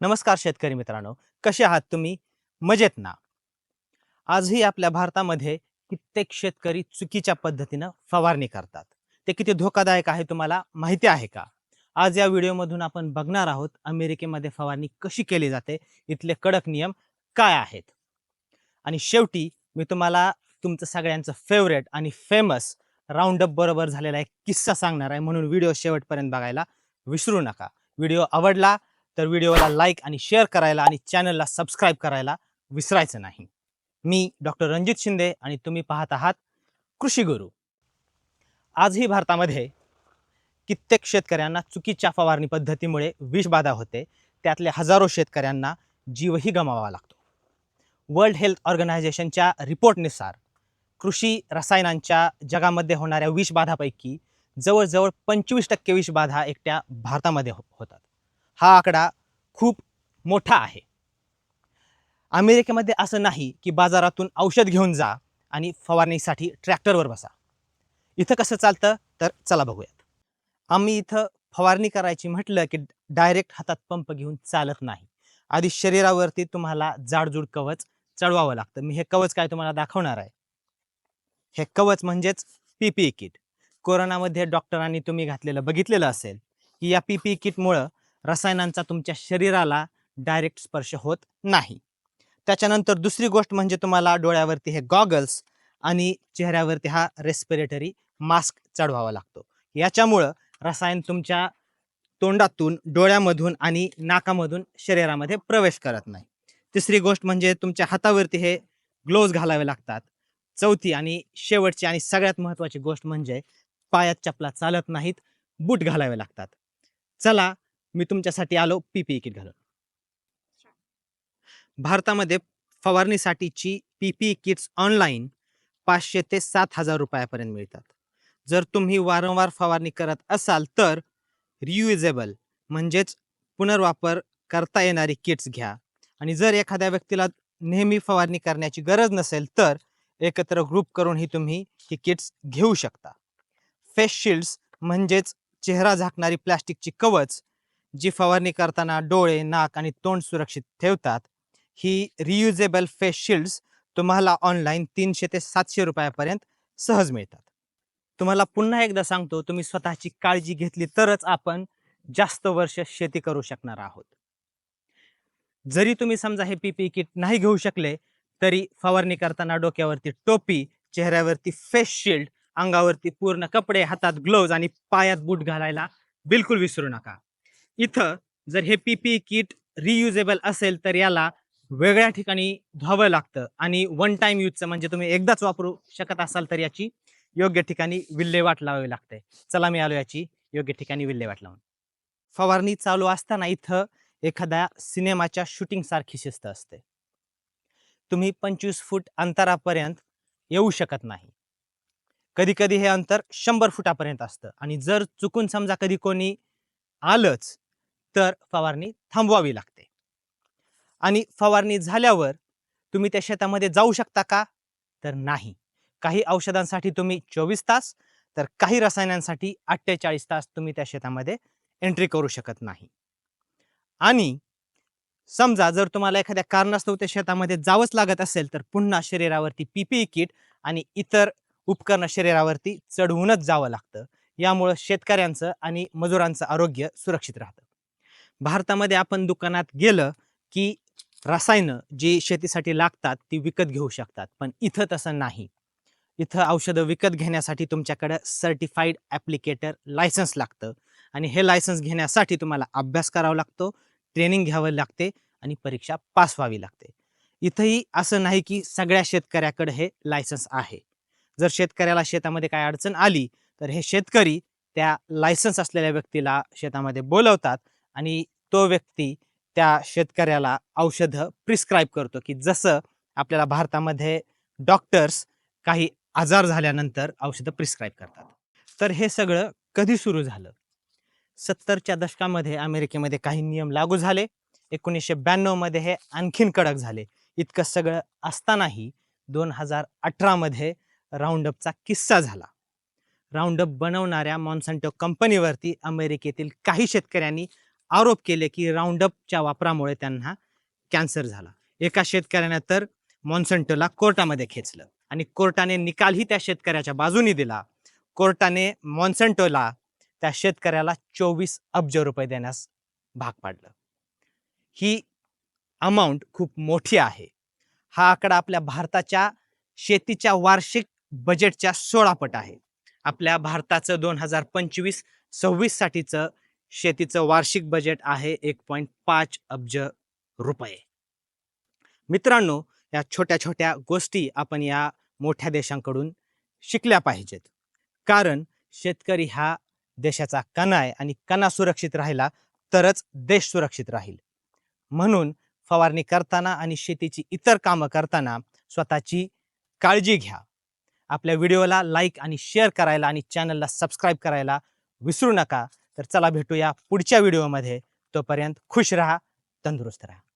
नमस्कार शेतकरी मित्रांनो. कसे आहात तुम्ही? मजेत ना? आजही आपल्या भारतामध्ये कित्येक शेतकरी चुकीच्या पद्धतीनं फवारणी करतात. ते किती धोकादायक आहे तुम्हाला माहिती आहे का? आज या व्हिडिओमधून आपण बघणार आहोत अमेरिकेमध्ये फवारणी कशी केली जाते इथले कडक नियम काय आहेत? आणि शेवटी मी तुम्हाला तुमचं सगळ्यांचं फेवरेट आणि फेमस राऊंडअप बरोबर झालेला एक किस्सा सांगणार आहे म्हणून व्हिडिओ शेवटपर्यंत बघायला विसरू नका. व्हिडिओ आवडला तर व्हिडिओला लाईक आणि शेअर करायला आणि चॅनलला सबस्क्राईब करायला विसरायचं नाही. मी डॉक्टर रणजित शिंदे आणि तुम्ही पाहत आहात कृषी गुरु. आजही भारतामध्ये कित्येक शेतकऱ्यांना चुकीच्या फवारणी पद्धतीमुळे विषबाधा होते. त्यातल्या हजारो शेतकऱ्यांना जीवही गमावा लागतो. वर्ल्ड हेल्थ ऑर्गनायझेशनच्या रिपोर्टनुसार कृषी रसायनांच्या जगामध्ये होणाऱ्या विषबाधापैकी जवळजवळ पंचवीस टक्के विषबाधा एकट्या भारतामध्ये हो- होतात. हा आकडा खूप मोठा आहे. अमेरिकेमध्ये असं नाही की बाजारातून औषध घेऊन जा आणि फवारणीसाठी ट्रॅक्टरवर बसा. इथं कसं चालतं? तर चला बघूयात. आम्ही इथं फवारणी करायची म्हटलं की डायरेक्ट हातात पंप घेऊन चालत नाही. आधी शरीरावरती तुम्हाला जाडजूड कवच चढवावं लागतं. मी हे कवच काय तुम्हाला दाखवणार आहे? हे कवच म्हणजेच पीपीई किट. कोरोनामध्ये डॉक्टरांनी तुम्ही घातलेलं बघितलेलं असेल की या पीपीई किटमुळं रसायनांचा तुमच्या शरीराला डायरेक्ट स्पर्श होत नाही. त्याच्यानंतर दुसरी गोष्ट म्हणजे तुम्हाला डोळ्यावरती हे गॉगल्स आणि चेहऱ्यावरती हा रेस्पिरेटरी मास्क चढवावा लागतो. याच्यामुळं रसायन तुमच्या तोंडातून डोळ्यामधून आणि नाकामधून शरीरामध्ये प्रवेश करत नाही. तिसरी गोष्ट म्हणजे तुमच्या हातावरती हे ग्लोव्ज घालावे लागतात. चौथी आणि शेवटची आणि सगळ्यात महत्त्वाची गोष्ट म्हणजे पायात चपला चालत नाहीत बूट घालावे लागतात. चला मी तुमच्यासाठी आलो पीपीई किट घालून. भारतामध्ये फवारणीसाठीची पीपीई किट्स ऑनलाईन पाचशे ते सात हजार रुपयापर्यंत मिळतात. जर तुम्ही वारंवार फवारणी करत असाल तर रियुजेबल म्हणजेच पुनर्वापर करता येणारी किट्स घ्या. आणि जर एखाद्या व्यक्तीला नेहमी फवारणी करण्याची गरज नसेल तर एकत्र ग्रुप करूनही तुम्ही ही किट्स घेऊ शकता. फेस शिल्ड्स म्हणजेच चेहरा झाकणारी प्लॅस्टिकची कवच जी फवारणी करताना डोळे नाक आणि तोंड सुरक्षित ठेवतात ही रियुजेबल फेस शिल्ड्स तुम्हाला ऑनलाईन तीनशे ते सातशे रुपयापर्यंत सहज मिळतात. तुम्हाला पुन्हा एकदा सांगतो तुम्ही स्वतःची काळजी घेतली तरच आपण जास्त वर्ष शेती करू शकणार आहोत. जरी तुम्ही समजा हे पीपी किट नाही घेऊ शकले तरी फवारणी करताना डोक्यावरती टोपी चेहऱ्यावरती फेस शिल्ड अंगावरती पूर्ण कपडे हातात ग्लोव्ज आणि पायात बूट घालायला बिलकुल विसरू नका. इथं जर हे पीपी किट रियुजेबल असेल तर याला वेगळ्या ठिकाणी धुवावं लागतं. आणि वन टाइम यूजचं म्हणजे तुम्ही एकदाच वापरू शकत असाल तर याची योग्य ठिकाणी विल्हेवाट लावावी लागते. चला मी आलो याची योग्य ठिकाणी विल्हेवाट लावून. फवारणी चालू असताना इथं एखाद्या सिनेमाच्या शूटिंग सारखी शिस्त असते. तुम्ही पंचवीस फूट अंतरापर्यंत येऊ शकत नाही. कधी कधी हे अंतर शंभर फुटापर्यंत असतं. आणि जर चुकून समजा कधी कोणी आलंच तर फवारणी थांबवावी लागते. आणि फवारणी झाल्यावर तुम्ही त्या शेतामध्ये जाऊ शकता का? तर नाही. काही औषधांसाठी तुम्ही चोवीस तास तर काही रसायनांसाठी अठ्ठेचाळीस तास तुम्ही त्या शेतामध्ये एंट्री करू शकत नाही. आणि समजा जर तुम्हाला एखाद्या कारणास्तव त्या शेतामध्ये जावंच लागत असेल तर पुन्हा शरीरावरती पीपीई किट आणि इतर उपकरणं शरीरावरती चढवूनच जावं लागतं. यामुळं शेतकऱ्यांचं आणि मजुरांचं आरोग्य सुरक्षित राहतं. भारतामध्ये आपण दुकानात गेलं की रसायनं जी शेतीसाठी लागतात ती विकत घेऊ शकतात. पण इथं तसं नाही. इथं औषधं विकत घेण्यासाठी तुमच्याकडं सर्टिफाईड ॲप्लिकेटर लायसन्स लागतं. आणि हे लायसन्स घेण्यासाठी तुम्हाला अभ्यास करावा लागतो ट्रेनिंग घ्यावं लागते आणि परीक्षा पास व्हावी लागते. इथंही असं नाही की सगळ्या शेतकऱ्याकडे हे लायसन्स आहे. जर शेतकऱ्याला शेतामध्ये काय अडचण आली तर हे शेतकरी त्या लायसन्स असलेल्या व्यक्तीला शेतामध्ये बोलवतात आणि तो व्यक्ती त्या शेतकऱ्याला औषधं प्रिस्क्राईब करतो की जसं आपल्याला भारतामध्ये डॉक्टर्स काही आजार झाल्यानंतर औषधं प्रिस्क्राईब करतात. तर हे सगळं कधी सुरू झालं? सत्तरच्या दशकामध्ये अमेरिकेमध्ये काही नियम लागू झाले. एकोणीसशे ब्याण्णवमध्ये हे आणखीन कडक झाले. इतकं सगळं असतानाही दोन हजार अठरामध्ये राऊंडअपचा किस्सा झाला. राऊंडअप बनवणाऱ्या मॉन्संटो कंपनीवरती अमेरिकेतील काही शेतकऱ्यांनी आरोप केले की राऊंडअपच्या वापरामुळे त्यांना कॅन्सर झाला. एका शेतकऱ्याने तर मॉन्संटोला कोर्टामध्ये खेचलं आणि कोर्टाने निकालही त्या शेतकऱ्याच्या बाजूनी दिला. कोर्टाने मॉन्संटोला त्या शेतकऱ्याला चोवीस अब्ज रुपये देण्यास भाग पाडलं. ही अमाऊंट खूप मोठी आहे. हा आकडा आपल्या भारताच्या शेतीच्या वार्षिक बजेटच्या सोळा पट आहे. आपल्या भारताचं दोन हजार पंचवीस सव्वीस साठीचं शेतीचं वार्षिक बजेट आहे एक पॉईंट पाच अब्ज रुपये. मित्रांनो या छोट्या छोट्या गोष्टी आपण या मोठ्या देशांकडून शिकल्या पाहिजेत. कारण शेतकरी हा देशाचा कणा आहे आणि कणा सुरक्षित राहिला तरच देश सुरक्षित राहील. म्हणून फवारणी करताना आणि शेतीची इतर कामं करताना स्वतःची काळजी घ्या. आपल्या व्हिडिओला लाईक आणि शेअर करायला आणि चॅनलला सबस्क्राईब करायला विसरू नका. तर चला भेटूया पुढच्या व्हिडिओमध्ये. तोपर्यंत खुश राहा तंदुरुस्त राहा.